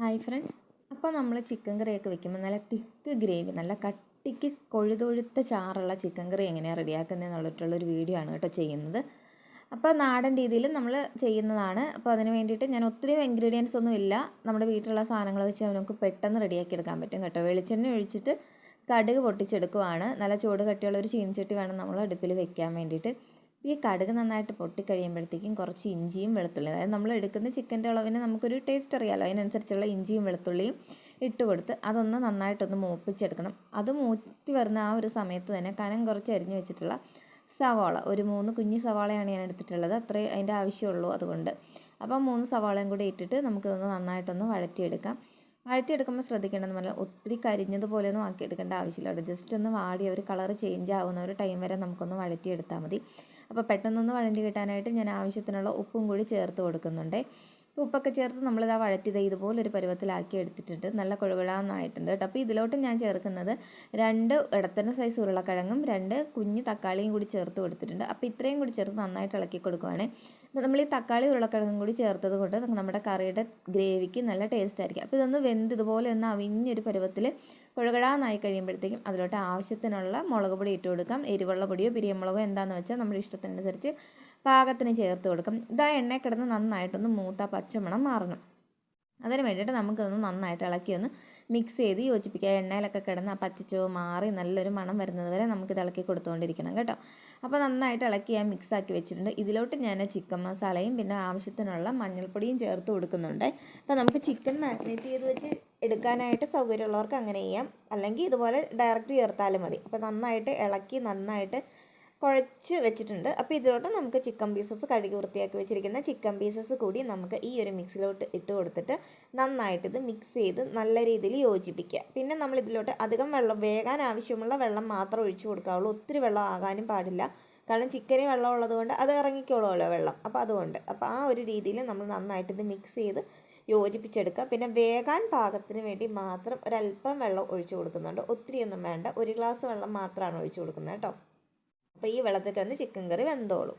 Hi friends അപ്പോൾ നമ്മൾ chicken കറിയൊക്കെ വെക്കുമ്പോൾ നല്ല തിക്ക് ഗ്രേവി നല്ല കട്ടിക്ക് കൊഴുതൊഴുത്ത ചാറുള്ള ചിക്കൻ കറി എങ്ങനെയാണ് റെഡിയാക്കുന്നത് എന്നുള്ളൊരു വീഡിയോ ആണ് കേട്ടോ ചെയ്യുന്നത്. അപ്പോൾ നാടൻ രീതിയിൽ നമ്മൾ ചെയ്യുന്നതാണ്. അപ്പോൾ അതിന് വേണ്ടിയിട്ട് ഞാൻ ഒത്തിരി ഇൻഗ്രീഡിയൻസ് ഒന്നും ഇല്ല. നമ്മുടെ വീട്ടിലുള്ള സാധനങ്ങൾ വെച്ച് നമുക്ക് പെട്ടെന്ന് റെഡിയാക്കി എടുക്കാൻ പറ്റും കേട്ടോ. വെളിച്ചെണ്ണ ഒഴിച്ചിട്ട് കടുക് പൊട്ടിച്ചെടുക്കുവാണ്. നല്ല ചൂട് കട്ടിയുള്ള ഒരു ചീനച്ചട്ടി വേണം നമ്മൾ അടുപ്പിൽ വെക്കാൻ വേണ്ടിയിട്ട്. ഈ കടുക് നന്നായിട്ട് പൊട്ടിക്കഴിയുമ്പോഴത്തേക്കും കുറച്ച് ഇഞ്ചിയും വെളുത്തുള്ളിയും. അതായത് നമ്മൾ എടുക്കുന്ന ചിക്കന്റെ അളവിന് നമുക്കൊരു ടേസ്റ്റ് അറിയാമല്ലോ അതിനനുസരിച്ചുള്ള ഇഞ്ചിയും വെളുത്തുള്ളിയും ഇട്ട് കൊടുത്ത് അതൊന്ന് നന്നായിട്ടൊന്ന് മൂപ്പിച്ചെടുക്കണം. അത് മൂത്തി വരുന്ന ആ ഒരു സമയത്ത് തന്നെ കനം കുറച്ച് അരിഞ്ഞു വെച്ചിട്ടുള്ള സവാള. ഒരു മൂന്ന് കുഞ്ഞു സവാളയാണ് ഞാൻ എടുത്തിട്ടുള്ളത്. അത്രേ അതിന്റെ ആവശ്യമുള്ളൂ അതുകൊണ്ട്. അപ്പോൾ മൂന്ന് സവാളയും കൂടി ഇട്ടിട്ട് നമുക്കിതൊന്ന് നന്നായിട്ടൊന്ന് വഴറ്റിയെടുക്കാം. വഴറ്റിയെടുക്കുമ്പോൾ ശ്രദ്ധിക്കേണ്ടതെന്ന് പറഞ്ഞാൽ ഒത്തിരി കരിഞ്ഞതുപോലെയൊന്നും ആക്കിയെടുക്കേണ്ട ആവശ്യമില്ല ജസ്റ്റ് ഒന്ന് വാടി ഒരു കളർ ചേഞ്ച് ആവുന്ന ഒരു ടൈം വരെ നമുക്കൊന്ന് വഴറ്റിയെടുത്താൽ മതി. അപ്പോൾ പെട്ടെന്നൊന്ന് വഴണ്ടി കിട്ടാനായിട്ട് ഞാൻ ആവശ്യത്തിനുള്ള ഉപ്പും കൂടി ചേർത്ത് കൊടുക്കുന്നുണ്ട്. ഉപ്പൊക്കെ ചേർത്ത് നമ്മളിതാ ഇതുപോലെ ഇതുപോലൊരു പരുവത്തിലാക്കി എടുത്തിട്ടുണ്ട് നല്ല കുഴകുഴാന്നായിട്ടുണ്ട് കേട്ടോ. അപ്പോൾ ഇതിലോട്ട് ഞാൻ ചേർക്കുന്നത് രണ്ട് ഇടത്തരം സൈസ് ഉരുളക്കിഴങ്ങും രണ്ട് കുഞ്ഞ് തക്കാളിയും കൂടി ചേർത്ത് കൊടുത്തിട്ടുണ്ട്. അപ്പോൾ ഇത്രയും കൂടി ചേർത്ത് നന്നായിട്ട് ഇളക്കി കൊടുക്കുവാണ്. അപ്പോൾ നമ്മൾ ഈ തക്കാളി ഉരുളക്കിഴങ്ങും കൂടി ചേർത്തത് കൊണ്ട് നമ്മുടെ കറിയുടെ ഗ്രേവിക്ക് നല്ല ടേസ്റ്റ് ആയിരിക്കും. അപ്പോൾ ഇതൊന്ന് വെന്ത് ഇതുപോലെ ഒന്ന് അവിഞ്ഞൊരു പരുവത്തിൽ കുഴകുഴാന്നായി കഴിയുമ്പോഴത്തേക്കും അതിലോട്ട് ആവശ്യത്തിനുള്ള മുളക് പൊടി ഇട്ട് കൊടുക്കാം. എരിവുള്ള പൊടിയോ പിരിയമുളകോ എന്താണെന്ന് വെച്ചാൽ നമ്മുടെ ഇഷ്ടത്തിനനുസരിച്ച് പാകത്തിന് ചേർത്ത് കൊടുക്കാം. ഇതാ എണ്ണ കിടന്ന് നന്നായിട്ടൊന്ന് മൂത്ത പച്ചമണം മാറണം. അതിന് വേണ്ടിയിട്ട് നമുക്കൊന്ന് നന്നായിട്ട് ഇളക്കി ഒന്ന് മിക്സ് ചെയ്ത് യോജിപ്പിക്കുക. എണ്ണയിലൊക്കെ കിടന്ന് ആ പച്ചച്ചോ മാറി നല്ലൊരു മണം വരുന്നത് വരെ നമുക്കിത് ഇളക്കി കൊടുത്തുകൊണ്ടിരിക്കണം കേട്ടോ. അപ്പോൾ നന്നായിട്ട് ഇളക്കി ഞാൻ മിക്സ് ആക്കി വെച്ചിട്ടുണ്ട്. ഇതിലോട്ട് ഞാൻ ചിക്കൻ മസാലയും പിന്നെ ആവശ്യത്തിനുള്ള മഞ്ഞൾപ്പൊടിയും ചേർത്ത് കൊടുക്കുന്നുണ്ട്. അപ്പോൾ നമുക്ക് ചിക്കൻ മാഗ്നേറ്റ് ചെയ്ത് വെച്ച് എടുക്കാനായിട്ട് സൗകര്യമുള്ളവർക്ക് അങ്ങനെ ചെയ്യാം. അല്ലെങ്കിൽ ഇതുപോലെ ഡയറക്റ്റ് ചേർത്താലും മതി. അപ്പോൾ നന്നായിട്ട് ഇളക്കി നന്നായിട്ട് കുഴച്ച് വെച്ചിട്ടുണ്ട്. അപ്പോൾ ഇതിലോട്ട് നമുക്ക് ചിക്കൻ പീസസ് കഴുകി വൃത്തിയാക്കി വെച്ചിരിക്കുന്ന ചിക്കൻ പീസസ് കൂടി നമുക്ക് ഈ ഒരു മിക്സിലോട്ട് ഇട്ട് കൊടുത്തിട്ട് നന്നായിട്ട് ഇത് മിക്സ് ചെയ്ത് നല്ല രീതിയിൽ യോജിപ്പിക്കുക. പിന്നെ നമ്മൾ ഇതിലോട്ട് അധികം വെള്ളം വേകാൻ ആവശ്യമുള്ള വെള്ളം മാത്രം ഒഴിച്ചു കൊടുക്കാവുള്ളൂ. ഒത്തിരി വെള്ളം ആകാനും പാടില്ല. കാരണം ചിക്കന് വെള്ളം ഉള്ളത് കൊണ്ട് അത് ഇറങ്ങിക്കോളുമല്ലോ വെള്ളം. അപ്പോൾ അതുകൊണ്ട്. അപ്പോൾ ആ ഒരു രീതിയിൽ നമ്മൾ നന്നായിട്ട് ഇത് മിക്സ് ചെയ്ത് യോജിപ്പിച്ചെടുക്കുക. പിന്നെ വേകാൻ പാകത്തിന് വേണ്ടി മാത്രം ഒരല്പം വെള്ളം ഒഴിച്ചു കൊടുക്കുന്നുണ്ട്. ഒത്തിരിയൊന്നും വേണ്ട. ഒരു ഗ്ലാസ് വെള്ളം മാത്രമാണ് ഒഴിച്ചു കൊടുക്കുന്നത് കേട്ടോ. അപ്പോൾ ഈ വെള്ളത്തിൽ കിടന്ന് ചിക്കൻ കറി വെന്തോളും.